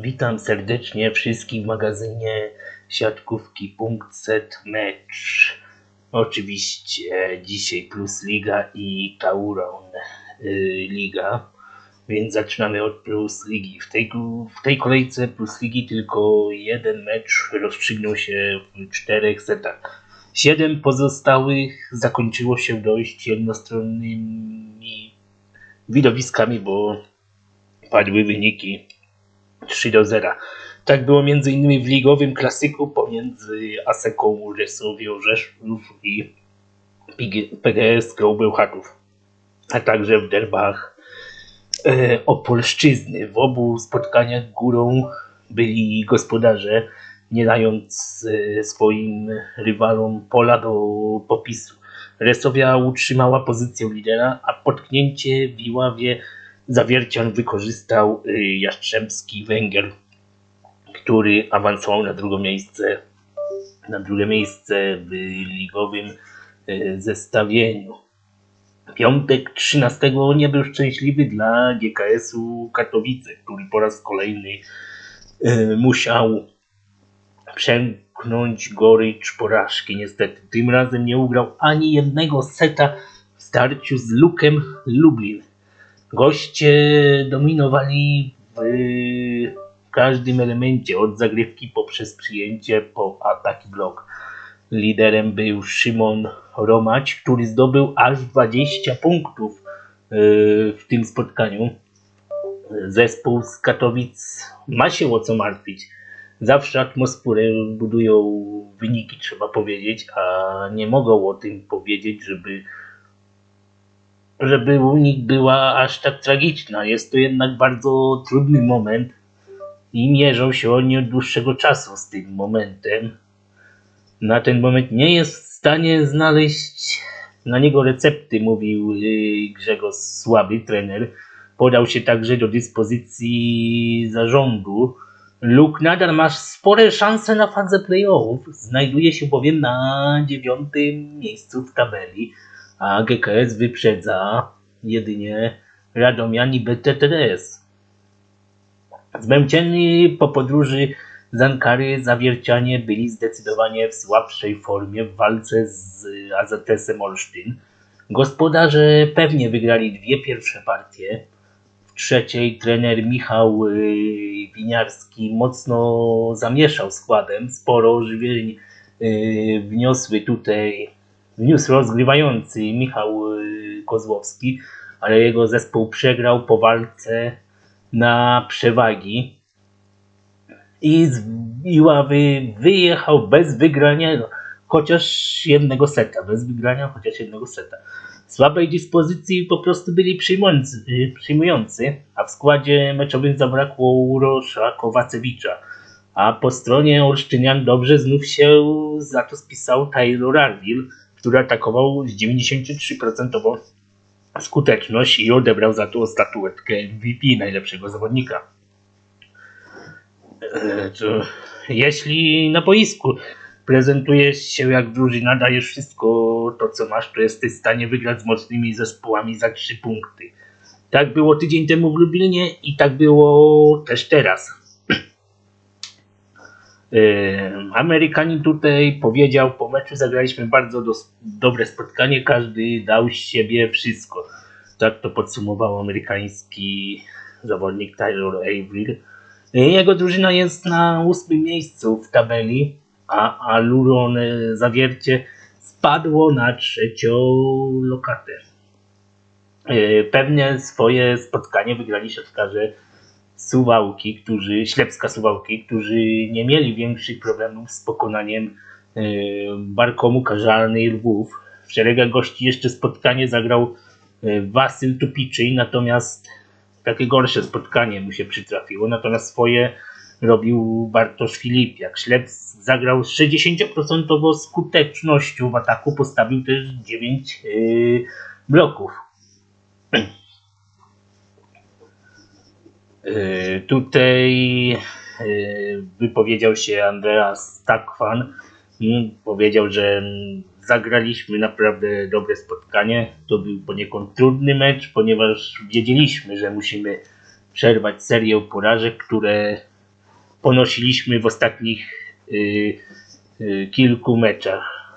Witam serdecznie wszystkich w magazynie siatkówki Punkt Set Mecz. Oczywiście dzisiaj Plus Liga i Tauron y, Liga, więc zaczynamy od Plus Ligi. W tej, w tej kolejce Plus Ligi tylko jeden mecz rozstrzygnął się w czterech setach. Siedem pozostałych zakończyło się dość jednostronnymi widowiskami, bo padły wyniki 3 do 0. Tak było m.in. w ligowym klasyku pomiędzy Aseką Rzesowią Rzeszów i PG PGS Chatów, a także w derbach e, Opolszczyzny. W obu spotkaniach górą byli gospodarze, nie dając e, swoim rywalom pola do popisu. Resowia utrzymała pozycję lidera, a potknięcie w Iławie Zawiercian wykorzystał y, Jastrzębski Węgiel, który awansował na drugie miejsce, na drugie miejsce w ligowym y, zestawieniu. Piątek 13 nie był szczęśliwy dla GKS-u Katowice, który po raz kolejny y, musiał przemknąć gorycz porażki. Niestety tym razem nie ugrał ani jednego seta w starciu z Lukiem Lublin. Goście dominowali w każdym elemencie, od zagrywki poprzez przyjęcie po atak i blok. Liderem był Szymon Romać, który zdobył aż 20 punktów yy, w tym spotkaniu. Zespół z Katowic ma się o co martwić. Zawsze atmosferę budują wyniki, trzeba powiedzieć, a nie mogą o tym powiedzieć, żeby żeby u nich była aż tak tragiczna. Jest to jednak bardzo trudny moment i mierzą się oni od dłuższego czasu z tym momentem. Na ten moment nie jest w stanie znaleźć na niego recepty, mówił yy, Grzegorz Słaby, trener. Podał się także do dyspozycji zarządu. Luke nadal ma spore szanse na fazę playoff. Znajduje się bowiem na dziewiątym miejscu w tabeli a GKS wyprzedza jedynie Radomian i BTTS. Zmęczeni po podróży z Ankary zawiercianie byli zdecydowanie w słabszej formie w walce z AZS-em Olsztyn. Gospodarze pewnie wygrali dwie pierwsze partie. W trzeciej trener Michał y, Winiarski mocno zamieszał składem. Sporo ożywień y, wniosły tutaj wniósł rozgrywający Michał y, Kozłowski, ale jego zespół przegrał po walce na przewagi i z Iławy wyjechał bez wygrania chociaż jednego seta, bez wygrania chociaż jednego seta. Słabej dyspozycji po prostu byli przyjmujący, y, przyjmujący a w składzie meczowym zabrakło Urosza Kowacewicza. A po stronie Olsztynian dobrze znów się za to spisał Taylor Arville, który atakował z 93% skuteczność i odebrał za to statuetkę MVP najlepszego zawodnika. E, to, jeśli na boisku prezentujesz się jak drużyna, dajesz wszystko to, co masz, to jesteś w stanie wygrać z mocnymi zespołami za 3 punkty. Tak było tydzień temu w Lublinie i tak było też teraz. Amerykanin tutaj powiedział, po meczu zagraliśmy bardzo do, dobre spotkanie, każdy dał z siebie wszystko. Tak to podsumował amerykański zawodnik Tyler Averill. Jego drużyna jest na ósmym miejscu w tabeli, a Aluron Zawiercie spadło na trzecią lokatę. Pewnie swoje spotkanie wygrali siatkarze Suwałki, którzy, Ślepska Suwałki, którzy nie mieli większych problemów z pokonaniem e, Barkomu Karzalny i Lwów. W szeregach gości jeszcze spotkanie zagrał e, Wasyl Tupiczyj, natomiast takie gorsze spotkanie mu się przytrafiło, natomiast swoje robił Bartosz Filipiak. Ślep zagrał z 60% skutecznością w ataku, postawił też 9 yy, bloków. Y, tutaj y, wypowiedział się Andreas Takwan. Mm, powiedział, że zagraliśmy naprawdę dobre spotkanie. To był poniekąd trudny mecz, ponieważ wiedzieliśmy, że musimy przerwać serię porażek, które ponosiliśmy w ostatnich y, y, kilku meczach.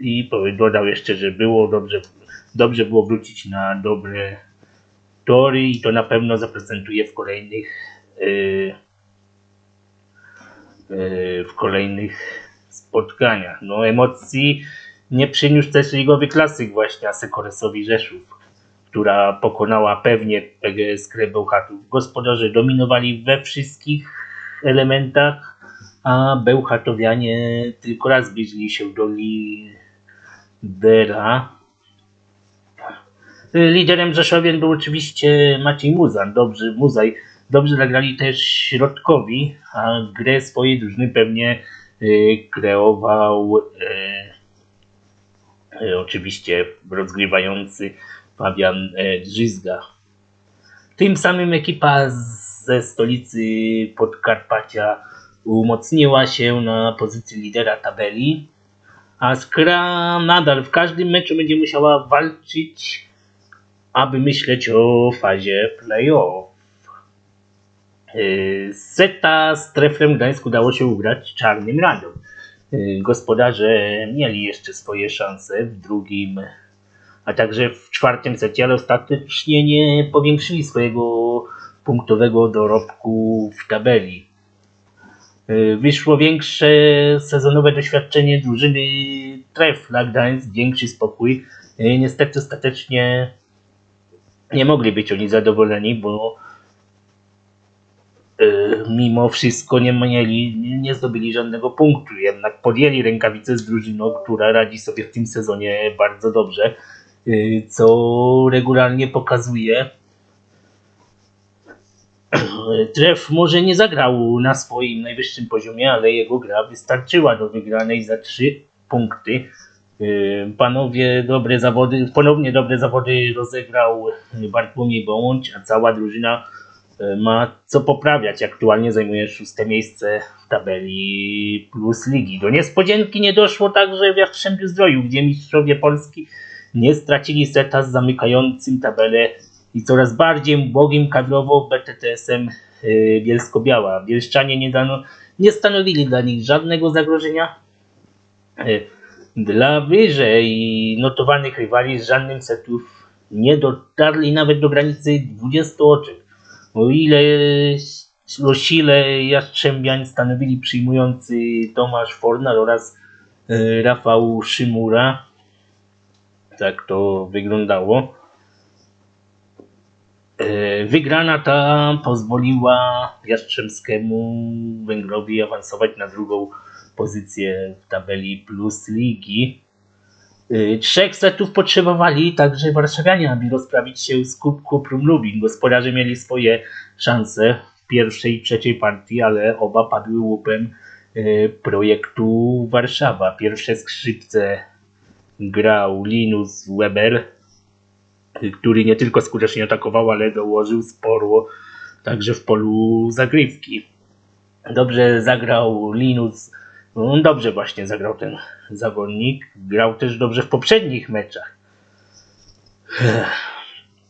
I powiem- dodał jeszcze, że było dobrze, dobrze było wrócić na dobre tory i to na pewno zaprezentuje w kolejnych y, y, w kolejnych spotkaniach. No emocji nie przyniósł też ligowy klasyk właśnie Asekoresowi Rzeszów, która pokonała pewnie PGS Bełchatów. Gospodarze dominowali we wszystkich elementach, a Bełchatowianie tylko raz zbliżyli się do lidera. Liderem Rzeszowien był oczywiście Maciej Muzan. Dobrze, Muzaj. Dobrze zagrali też środkowi, a grę swojej drużyny pewnie y, kreował y, y, oczywiście rozgrywający Fabian y, Drzyzga. Tym samym ekipa ze stolicy Podkarpacia umocniła się na pozycji lidera tabeli, a Skra nadal w każdym meczu będzie musiała walczyć, aby myśleć o fazie playoff. Seta z Treflem Gdańsk udało się ugrać czarnym Radom. Yy, Gospodarze mieli jeszcze swoje szanse w drugim, a także w czwartym secie, ale ostatecznie nie powiększyli swojego punktowego dorobku w tabeli. Yy, Wyszło większe sezonowe doświadczenie drużyny Trefla Gdańsk, większy spokój. Niestety ostatecznie nie mogli być oni zadowoleni, bo yy, mimo wszystko nie mieli, nie- zdobyli żadnego punktu. Jednak podjęli rękawice z drużyną, która radzi sobie w tym sezonie bardzo dobrze, yy, co regularnie pokazuje. Tref może nie zagrał na swoim najwyższym poziomie, ale jego gra wystarczyła do wygranej za trzy punkty. Yy, Panowie dobre zawody, ponownie dobre zawody rozegrał Bartłomiej Bądź, a cała drużyna yy, ma co poprawiać. Aktualnie zajmuje szóste miejsce w tabeli plus ligi. Do niespodzianki nie doszło także w Jastrzębiu Zdroju, gdzie mistrzowie Polski nie stracili seta z zamykającym tabelę i coraz bardziej ubogim kadrowo BTTS-em Bielsko-Biała. Bielszczanie nie, dano, nie stanowili dla nich żadnego zagrożenia. Dla wyżej notowanych rywali z żadnym setów nie dotarli nawet do granicy 20 oczek. O ile o sile Jastrzębiań stanowili przyjmujący Tomasz Fornal oraz yy, Rafał Szymura. Tak to wyglądało. E, Wygrana ta pozwoliła Jastrzębskiemu Węgrowi awansować na drugą pozycję w tabeli plus ligi. E, Trzech setów potrzebowali także warszawianie, aby rozprawić się z Kubku Prum Lubin. Gospodarze mieli swoje szanse w pierwszej i trzeciej partii, ale oba padły łupem e, projektu Warszawa. Pierwsze skrzypce grał Linus Weber, który nie tylko skutecznie atakował, ale dołożył sporo także w polu zagrywki. Dobrze zagrał Linus, no dobrze właśnie zagrał ten zawodnik, grał też dobrze w poprzednich meczach.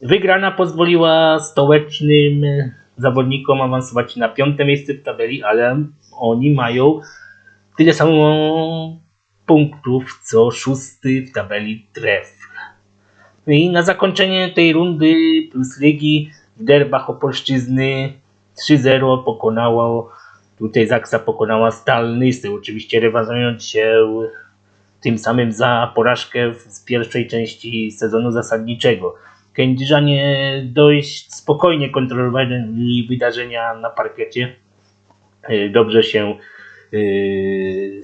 Wygrana pozwoliła stołecznym zawodnikom awansować na piąte miejsce w tabeli, ale oni mają tyle samo punktów co szósty w tabeli tref. I na zakończenie tej rundy plus ligi w derbach Opolszczyzny 3-0 pokonało, tutaj Zaksa pokonała Stal oczywiście rewanżując się tym samym za porażkę z pierwszej części sezonu zasadniczego. Kędzierzanie dość spokojnie kontrolowali wydarzenia na parkiecie. E, Dobrze się e,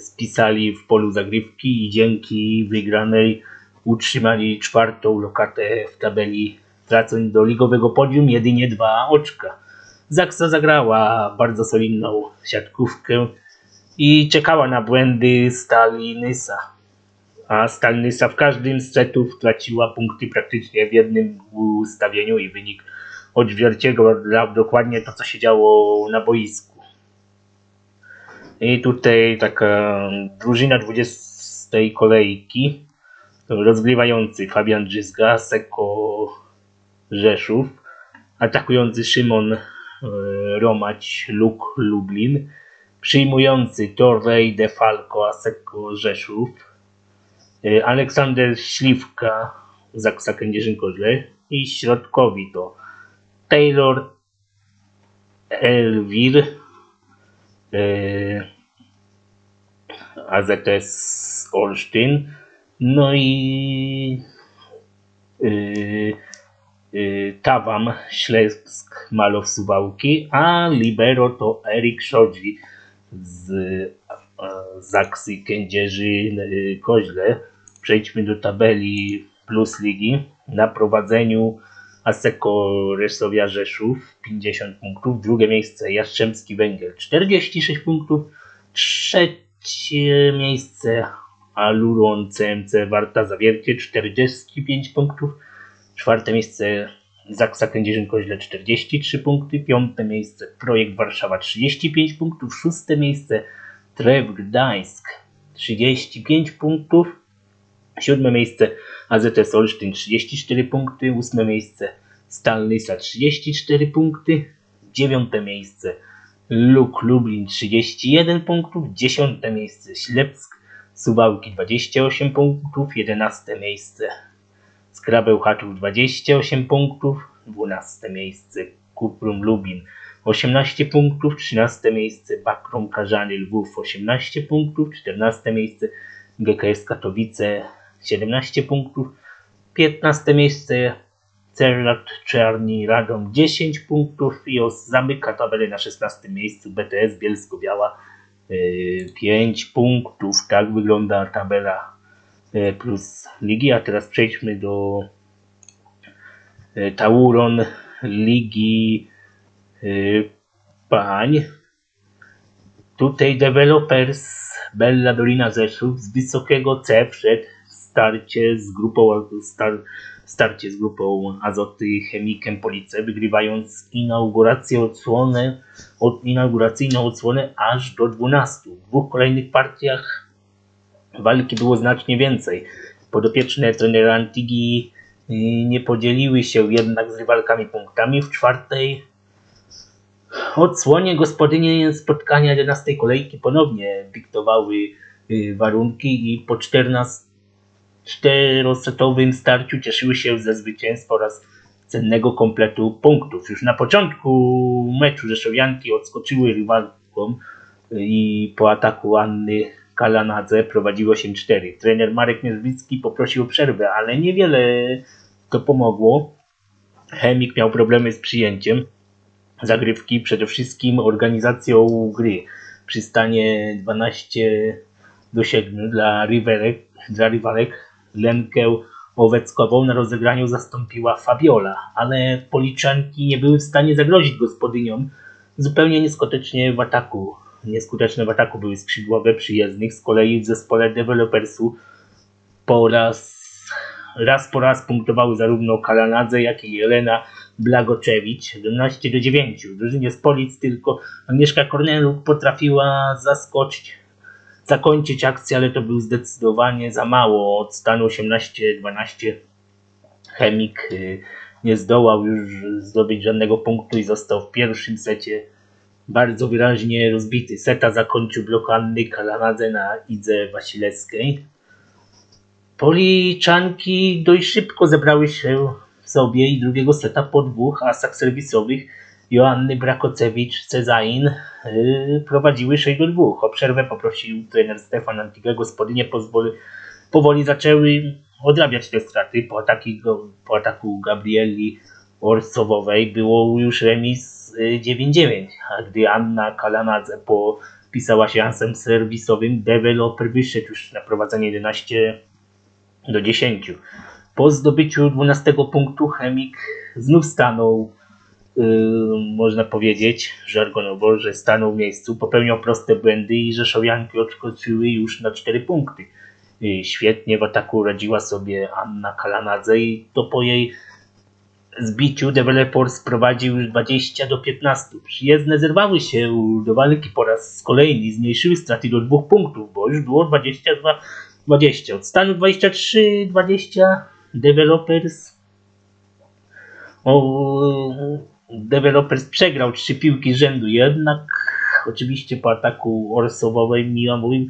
spisali w polu zagrywki i dzięki wygranej utrzymali czwartą lokatę w tabeli, tracąc do ligowego podium jedynie dwa oczka. Zaksa zagrała bardzo solidną siatkówkę i czekała na błędy Stali Nysa. A Stal Nysa w każdym z setów traciła punkty praktycznie w jednym ustawieniu i wynik odzwierciedlał dokładnie to, co się działo na boisku. I tutaj taka drużyna 20 kolejki rozgrywający Fabian Drzyzga, Seko Rzeszów, atakujący Szymon Romać Luk Lublin, przyjmujący Torrej de Falco Aseko Rzeszów, y, Aleksander Śliwka Zaksa Kędzierzyn-Koźle i środkowi to Taylor Elwir y, AZS Olsztyn no i Tawam Ślepsk Malow Suwałki, a libero to Erik Szodzi z y, Zaksy Kędzierzy y, Koźle. Przejdźmy do tabeli Plus Ligi. Na prowadzeniu Aseko Resowia Rzeszów 50 punktów, drugie miejsce Jastrzębski Węgiel 46 punktów, trzecie miejsce Aluron CMC Warta Zawiercie 45 punktów, czwarte miejsce Zaksa Kędzierzyn-Koźle 43 punkty, piąte miejsce Projekt Warszawa 35 punktów, szóste miejsce Trew Gdańsk 35 punktów, siódme miejsce AZS Olsztyn 34 punkty, ósme miejsce Stal Nysa 34 punkty, dziewiąte miejsce Luk Lublin 31 punktów, dziesiąte miejsce Ślepsk Suwałki 28 punktów, 11 miejsce Skrabeł Haczów 28 punktów, 12 miejsce Kuprum Lubin 18 punktów, 13 miejsce Bakrum Karzany Lwów 18 punktów, 14 miejsce GKS Katowice 17 punktów, 15 miejsce Cerrat Czarni Radom 10 punktów i zamyka tabelę na 16 miejscu BTS Bielsko-Biała 5 punktów. Tak wygląda tabela plus ligi. A teraz przejdźmy do y, Tauron Ligi y, Pań. Tutaj Developers Bella Dolina Rzeszów z wysokiego C w starcie z grupą star, starcie z grupą Azoty Chemikiem Police, wygrywając inaugurację odsłonę, od, inauguracyjną odsłonę aż do 12. W dwóch kolejnych partiach walki było znacznie więcej. Podopieczne trenera Antigi y, nie podzieliły się jednak z rywalkami punktami. W czwartej odsłonie gospodynie spotkania 11 kolejki ponownie dyktowały y, warunki i po 14 czterosetowym starciu cieszyły się ze zwycięstwa oraz cennego kompletu punktów. Już na początku meczu Rzeszowianki odskoczyły rywalkom i po ataku Anny Kalanadze prowadziło się 4. Trener Marek Mierzwicki poprosił o przerwę, ale niewiele to pomogło. Chemik miał problemy z przyjęciem zagrywki, przede wszystkim organizacją gry. Przy stanie 12 do 7 dla rywalek, dla rywalek Lenkę Oweckową na rozegraniu zastąpiła Fabiola, ale Policzanki nie były w stanie zagrozić gospodyniom zupełnie nieskutecznie w ataku. Nieskuteczne w ataku były skrzydłowe przyjezdnych, z kolei w zespole dewelopersu po raz, raz po raz punktowały zarówno Kalanadze, jak i Jelena Blagoczewicz 11 do 9. W drużynie z Polic tylko Agnieszka Korneluk potrafiła zaskoczyć zakończyć akcję, ale to był zdecydowanie za mało. Od stanu 18-12 Chemik y, nie zdołał już zdobyć żadnego punktu i został w pierwszym secie bardzo wyraźnie rozbity. Seta zakończył blok Anny Kalanadze na Idze Wasilewskiej. Policzanki dość szybko zebrały się w sobie i drugiego seta po dwóch asach serwisowych Joanny Brakocewicz-Cezain yy, prowadziły 6 do 2. O przerwę poprosił trener Stefan Antiga. Gospodynie pozwoli, powoli zaczęły odrabiać te straty. Po, ataki, po ataku Gabrieli Orsowowej było już remis yy, 9-9, a gdy Anna Kalanadze popisała się asem serwisowym, deweloper wyszedł już na prowadzenie 11 do 10. Po zdobyciu 12 punktu Chemik znów stanął yy, można powiedzieć żargonowo, że stanął w miejscu, popełniał proste błędy i Rzeszowianki odskoczyły już na 4 punkty. Yy, świetnie w ataku radziła sobie Anna Kalanadze i to po jej zbiciu Developers prowadził już 20 do 15. Przyjezdne zerwały się do walki po raz kolejny, zmniejszyły straty do 2 punktów, bo już było 22-20. Od stanu 23-20 Developers o, Developers przegrał trzy piłki rzędu, jednak oczywiście po ataku Orsowowym Miłamowym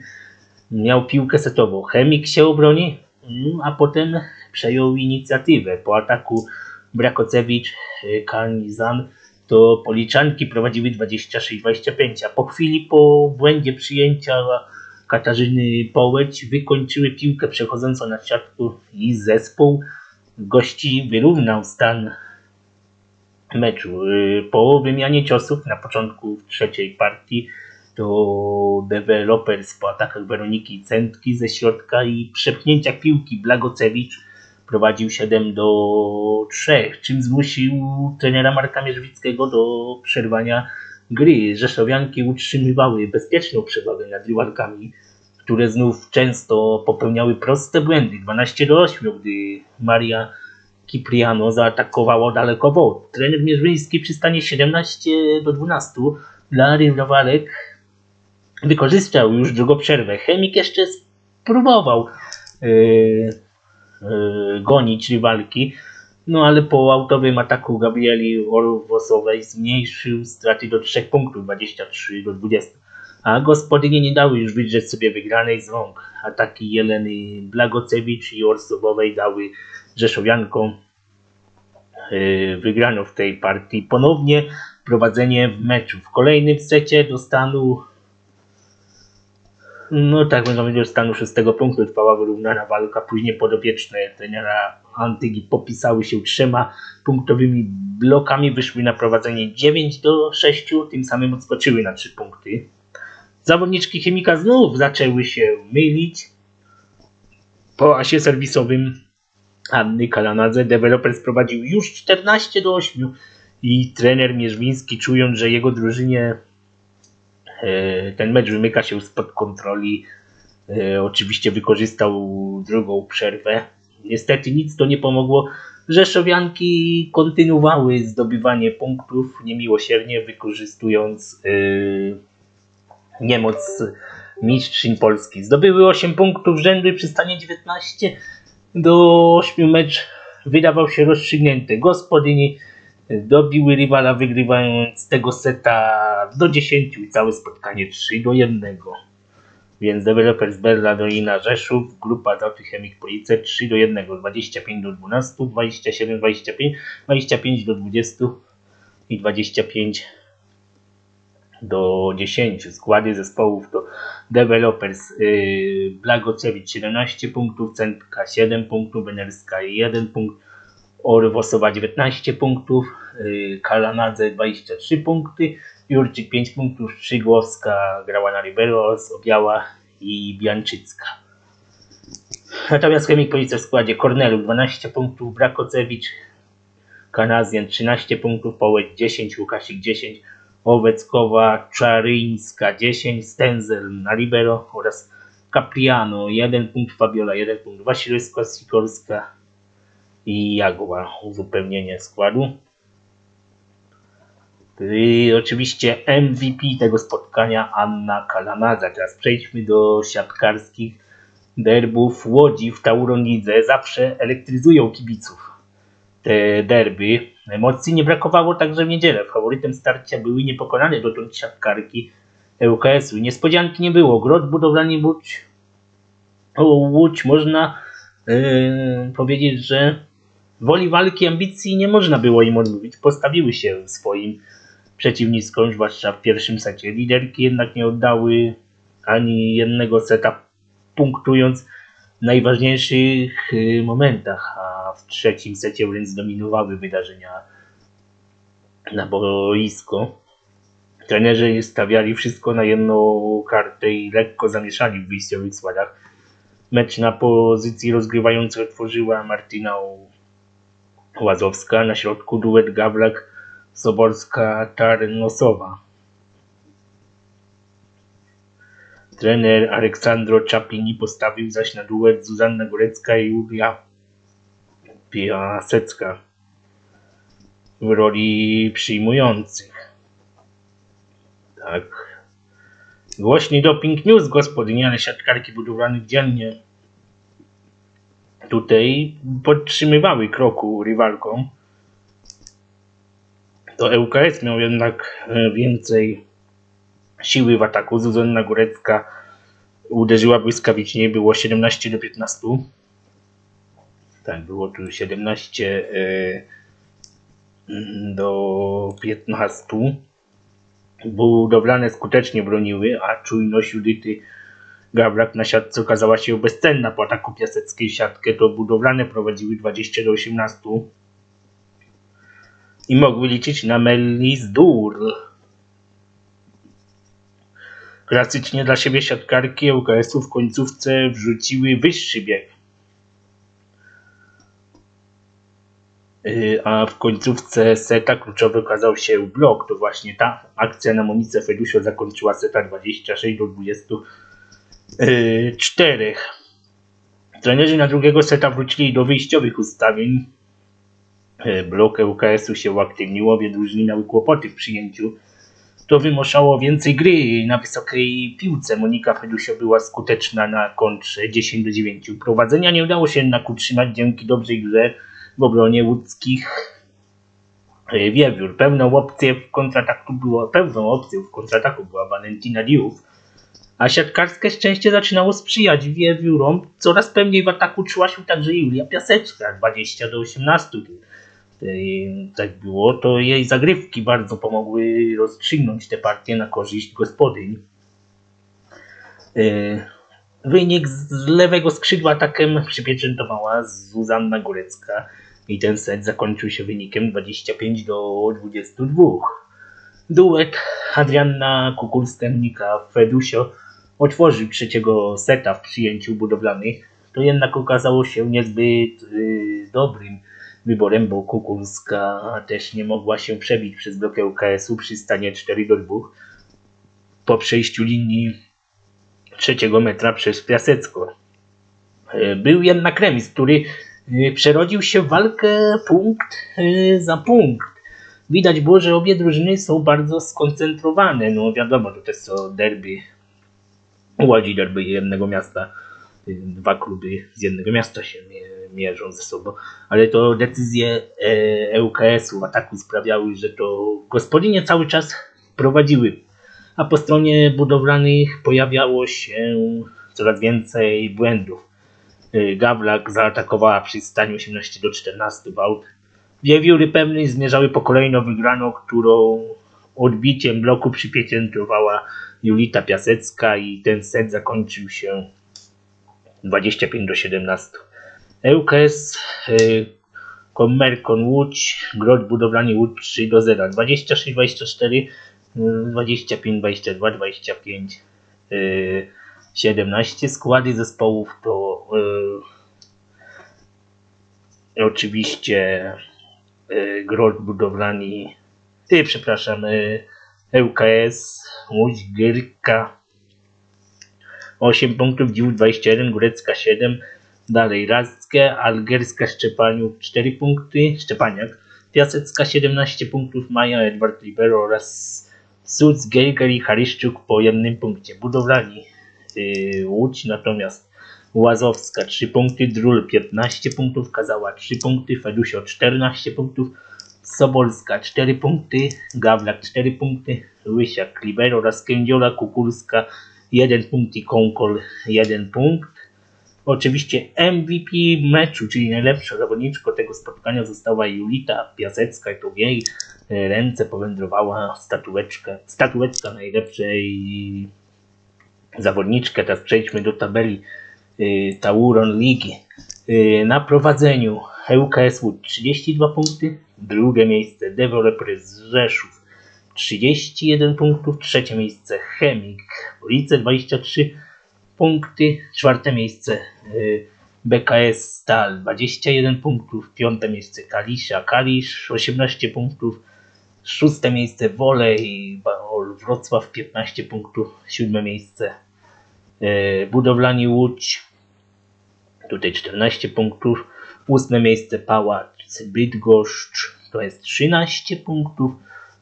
miał piłkę setową. Chemik się obroni, mm, a potem przejął inicjatywę. Po ataku Brakocewicz, y, Karnizan to policzanki prowadziły 26-25, a po chwili po błędzie przyjęcia Katarzyny Połeć wykończyły piłkę przechodzącą na siatku i zespół gości wyrównał stan meczu. Y, Po wymianie ciosów na początku trzeciej partii to Developers po atakach Weroniki Centki ze środka i przepchnięcia piłki Blagocewicz prowadził 7 do 3, czym zmusił trenera Marka Mierzwickiego do przerwania gry. Rzeszowianki utrzymywały bezpieczną przewagę nad rywalkami, które znów często popełniały proste błędy. 12 do 8, gdy Maria Kipriano zaatakowało daleko Trener Mierzwiński przy stanie 17 do 12 dla rywalek wykorzystał już drugą przerwę. Chemik jeszcze spróbował yy, gonić rywalki, no ale po autowym ataku Gabrieli Orwosowej zmniejszył straty do 3 punktów, 23 do 20. A gospodynie nie dały już wydrzeć sobie wygranej z rąk. Ataki Jeleny Blagocewicz i Orsowowej dały Rzeszowiankom yy, wygraną w tej partii. Ponownie prowadzenie w meczu. W kolejnym secie do stanu no tak, będą do stanu szóstego punktu trwała wyrównana walka. Później podopieczne trenera Antygi popisały się trzema punktowymi blokami. Wyszły na prowadzenie 9 do 6, tym samym odskoczyły na 3 punkty. Zawodniczki chemika znów zaczęły się mylić. Po asie serwisowym Anny Kalanadze deweloper prowadził już 14 do 8 i trener Mierzwiński czując, że jego drużynie ten mecz wymyka się spod kontroli, e, oczywiście wykorzystał drugą przerwę. Niestety nic to nie pomogło. Rzeszowianki kontynuowały zdobywanie punktów niemiłosiernie wykorzystując e, niemoc mistrzyń Polski. Zdobyły 8 punktów rzędu i przy stanie 19 do 8 mecz wydawał się rozstrzygnięty. Gospodyni dobiły rywala wygrywając tego seta do 10 i całe spotkanie 3 do 1. Więc Developers Berla Dolina Rzeszów, grupa Dafy Chemik Police 3 do 1, 25 do 12, 27, 25, 25 do 20 i 25 do 10. Składy zespołów to Developers yy, Blagocewicz 17 punktów, Centka 7 punktów, Benerska 1 punkt, Orwosowa 19 punktów, yy, Kalanadze 23 punkty, Jurczyk 5 punktów, Szczygłowska grała na Libero, Obiała i Bianczycka. Natomiast Chemik Policja w składzie Kornelu 12 punktów, Brakocewicz, Kanazjan 13 punktów, Połeć 10, Łukasik 10, Oweckowa, Czaryńska 10, Stenzel na Libero oraz Capriano 1 punkt, Fabiola 1 punkt, Wasilewska, Sikorska i Jagła uzupełnienie składu. I oczywiście MVP tego spotkania Anna Kalanadza. Teraz przejdźmy do siatkarskich derbów Łodzi w Tauronidze. Zawsze elektryzują kibiców te derby. Emocji nie brakowało także w niedzielę. Faworytem starcia były niepokonane dotąd siatkarki ŁKS-u. Niespodzianki nie było. Grot budowlany Łódź. Łódź można yy, powiedzieć, że woli walki, ambicji nie można było im odmówić. Postawiły się swoim przeciwniskom, zwłaszcza w pierwszym secie. Liderki jednak nie oddały ani jednego seta, punktując w najważniejszych y, momentach, a w trzecim secie wręcz zdominowały wydarzenia na boisko. Trenerzy stawiali wszystko na jedną kartę i lekko zamieszali w wyjściowych składach. Mecz na pozycji rozgrywającej otworzyła Martyna Łazowska, na środku duet Gawlak Soborska Tarnosowa. Trener Aleksandro Czaplini postawił zaś na duet Zuzanna Górecka i Julia Piasecka w roli przyjmujących. Tak. Głośny doping news gospodyni, ale siatkarki budowlanych dziennie tutaj podtrzymywały kroku rywalkom. to ŁKS miał jednak e, więcej siły w ataku. Zuzanna Górecka uderzyła błyskawicznie, było 17 do 15. Tak, było tu 17 e, mm, do 15. Budowlane skutecznie broniły, a czujność Judyty Gawrak na siatce okazała się bezcenna po ataku Piaseckiej siatkę, to budowlane prowadziły 20 do 18 i mogły liczyć na Melis Dur. Klasycznie dla siebie siatkarki ŁKS-u w końcówce wrzuciły wyższy bieg. Yy, A w końcówce seta kluczowy okazał się blok. To właśnie ta akcja na Monice Fedusio zakończyła seta 26 do 24. Trenerzy na drugiego seta wrócili do wyjściowych ustawień. Yy, Blok ŁKS-u się uaktywnił, obie drużyny miały kłopoty w przyjęciu. To wymuszało więcej gry na wysokiej piłce. Monika Fedusio była skuteczna na kontrze 10 do 9. Prowadzenia nie udało się jednak utrzymać dzięki dobrej grze w obronie łódzkich e, wiewiór. Pełną opcję w kontrataku była, pełną opcją w kontrataku była Valentina Diów, a siatkarskie szczęście zaczynało sprzyjać wiewiórom. Coraz pewniej w ataku czuła się także Julia Piaseczka, 20 do 18. Ej, Tak było, to jej zagrywki bardzo pomogły rozstrzygnąć tę partię na korzyść gospodyń. E, Wynik z lewego skrzydła atakiem przypieczętowała Zuzanna Górecka i ten set zakończył się wynikiem 25 do 22. Duet Adrianna Kukulska-Nika Fedusio otworzył trzeciego seta w przyjęciu budowlanych. To jednak okazało się niezbyt y, dobrym wyborem, bo Kukulska też nie mogła się przebić przez blok UKS-u przy stanie 4 do 2 po przejściu linii trzeciego metra przez Piasecko. E, Był jednak remis, który e, przerodził się w walkę punkt e, za punkt. Widać było, że obie drużyny są bardzo skoncentrowane. No wiadomo, to też są derby, Łodzi derby jednego miasta. Dwa kluby z jednego miasta się mie- mierzą ze sobą. Ale to decyzje e, ŁKS-u w ataku sprawiały, że to gospodynie cały czas prowadziły a po stronie budowlanych pojawiało się coraz więcej błędów. Y, Gawlak zaatakowała przy stanie 18 do 14 w aut. Wiewióry pewnej zmierzały po kolejną wygraną, którą odbiciem bloku przypieczętowała Julita Piasecka i ten set zakończył się 25 do 17. ŁKS y, Kommerkon Łódź, Grot Budowlanie Łódź 3 do 0, 26-24 25, 22, 25, yy, 17 składy zespołów to yy, oczywiście yy, Grot Budowlani, yy, przepraszam, yy, ŁKS, Łódź, Gierka 8 punktów, Dził 21, Górecka 7, dalej Radzkie, Algierska Szczepaniuk 4 punkty, Szczepaniak, Piasecka 17 punktów, Maja, Edward Libero oraz Suc, Gejger i Haryszczuk po jednym punkcie. Budowlani yy, Łódź natomiast Łazowska 3 punkty, Drul 15 punktów, Kazała 3 punkty, Fedusio 14 punktów, Sobolska 4 punkty, Gawlak 4 punkty, Łysiak, Libero oraz Kędziola, Kukulska 1 punkt i Konkol 1 punkt. Oczywiście MVP meczu, czyli najlepsza zawodniczka tego spotkania została Julita Piasecka i to w jej e, ręce powędrowała statueczka, statuetka najlepszej zawodniczkę. Teraz przejdźmy do tabeli y, Tauron Ligi. Y, Na prowadzeniu ŁKS Łódź 32 punkty, drugie miejsce Developers z Rzeszów 31 punktów, trzecie miejsce Chemik Police 23 punkty, czwarte miejsce y, BKS Stal 21 punktów, piąte miejsce Kalisza Kalisz 18 punktów, szóste miejsce Wolej Wrocław 15 punktów, siódme miejsce y, Budowlani Łódź tutaj 14 punktów, ósme miejsce Pałac Bydgoszcz to jest 13 punktów,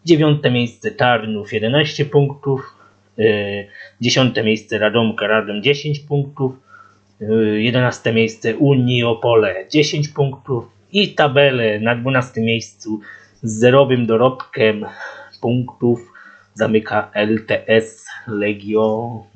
dziewiąte miejsce Tarnów 11 punktów, yy, dziesiąte miejsce Radomka Radom 10 punktów, yy, jedenaste miejsce Unii Opole 10 punktów. I tabelę na 12 miejscu Z zerowym dorobkiem punktów zamyka LTS Legionowi.